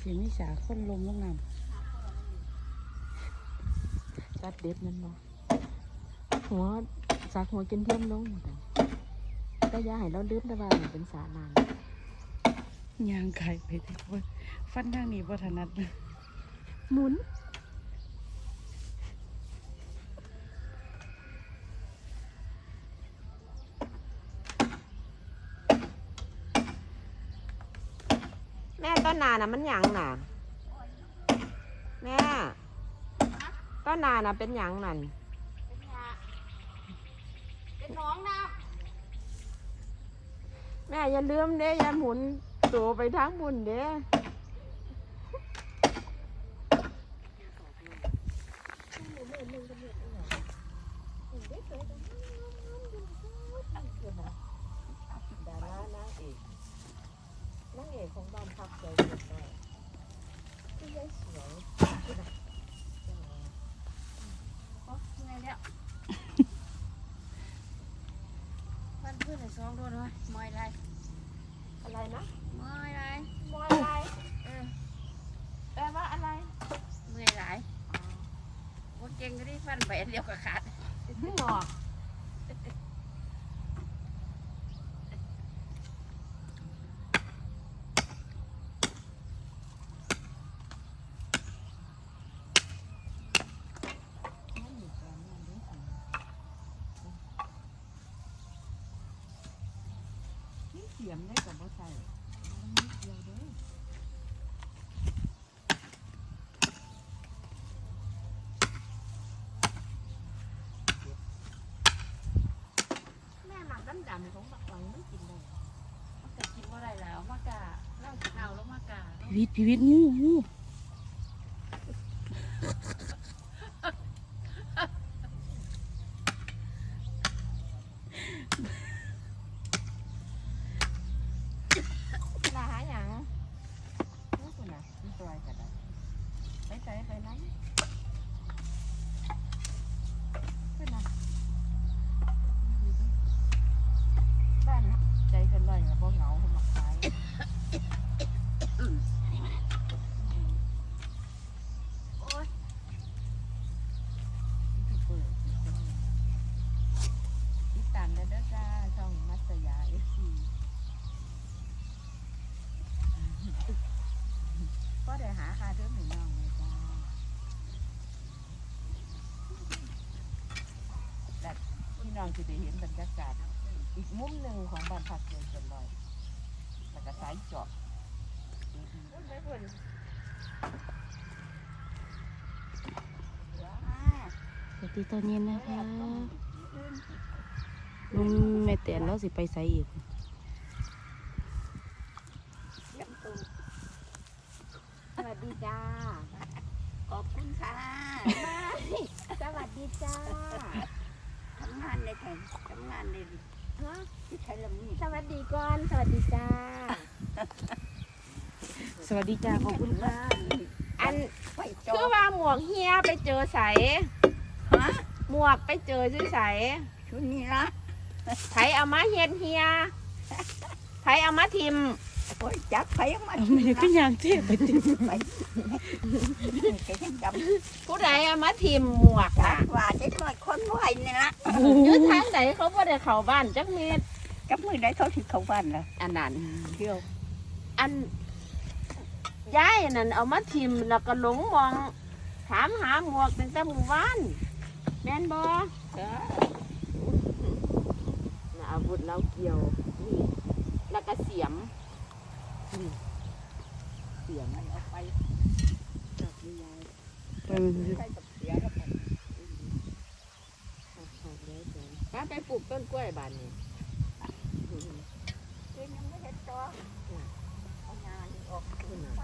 เบิ่งว่สิมีสาคนลมลงน้ำจัดเด็ดนั่นบ่หัวจากหัวกินเทียมลงเหมือนกันก็อย่าให้เราลืมแต่ว่าเป็นสานานยางไก่ไปที่ว่าฟันทางนี้บ่ถนัดนะหมุน แม่ต้นนาน่ะมันหยังน่ะ แม่ต้นนาน่ะเป็นหยังนั่นเป็นน้องนะแม่อย่าลืมเด้อย่าหมุนตัวไปทางบุญเด้ดารานางเอกนางเอกของบ้านพักใจเย็นได้ที่ยายสวย โอ้ยังไงแล้วมันเพื่อน ใส่ซองด้วยเลยมอยไรอะไรนะมอยไรมอยอะไรเออแปลว่าอะไรเมื่อยหลายว่าเก่งก็ได้ฟันไปอันเดียวกับขาดไม่หรอกเสียมได้กับบ่ใส่เดียวเด้อแม่หมักดำดำๆของบักหวังไม่กินได้มันก็กินว่าไรแล้วมากาเล่าเล่าแล้วมากาพิวิทพิวิทงูงู ลาหาหยังนี่คุณน่ะนี่ตัวอะไรกันได้ไปใส่ไปไหนขึ้นน่ะบ้านใจเกันเลยเพราะเหงาเขามาขาย โอ้ย ที่เปิดติดตามได้เด้อจ้าช่องมัตยาเอฟซีก็ได้ หาค่าเทิมให้น้องเลยจ้าแต่พี่น้องจะได้เห็นบรรยากาศ อีกมุมหนึ่งของบ้านพักเลยจนลอยแล้วก็สายเจาะสวัสดีตอนเย็นนะคะลุงแม่เตียนแล้วสิไปใส่อีก สวัส ดีจ้า ขอบคุณค่ะสวัสดีจ้าทำงานในไทยทำงานในฮะที่ไทยละมีสวัสดีก่อน สวัสดีจ้า สวัสดีจ้าขอบคุณค่ะอันไฟจอคือว่าหมวกเฮียไปเจอใสฮะหมวกไปเจอชื่อใสชุดนี้ละไผเอามาเฮ็ดเฮียไผเอามาทิม โอ้ยจับไฟออกมาเอาไม่ได้ก็ยางเทพไปติดไปแกยังจผู้ใดเอามาทิมหมวกำจัอะบว่าเด็กน้อยคนไหวนี่ละอยู่ทางไหนเขาบ่ได้เข้าบ้านจักเม็ดกับมือได้เขาถึงเขาบ้านแล้วอันนั้น เที่ยวอันยายนั่นเอามาทิมแล้วก็หลงมอง ถามหาหมวกตั้งแต่หมู่บ้านแม่นบ่เออน่ะอาวุธเราเกี่ยวนี่แล้วก็เสียมนี่ เสียมันเอาไปจากยายไปกับเสียแล้วกันขาดแล้วจ้ป้าไปปลูกต้นกล้วยบานนี้กินยังไม่เห็นจอเอางานออกไป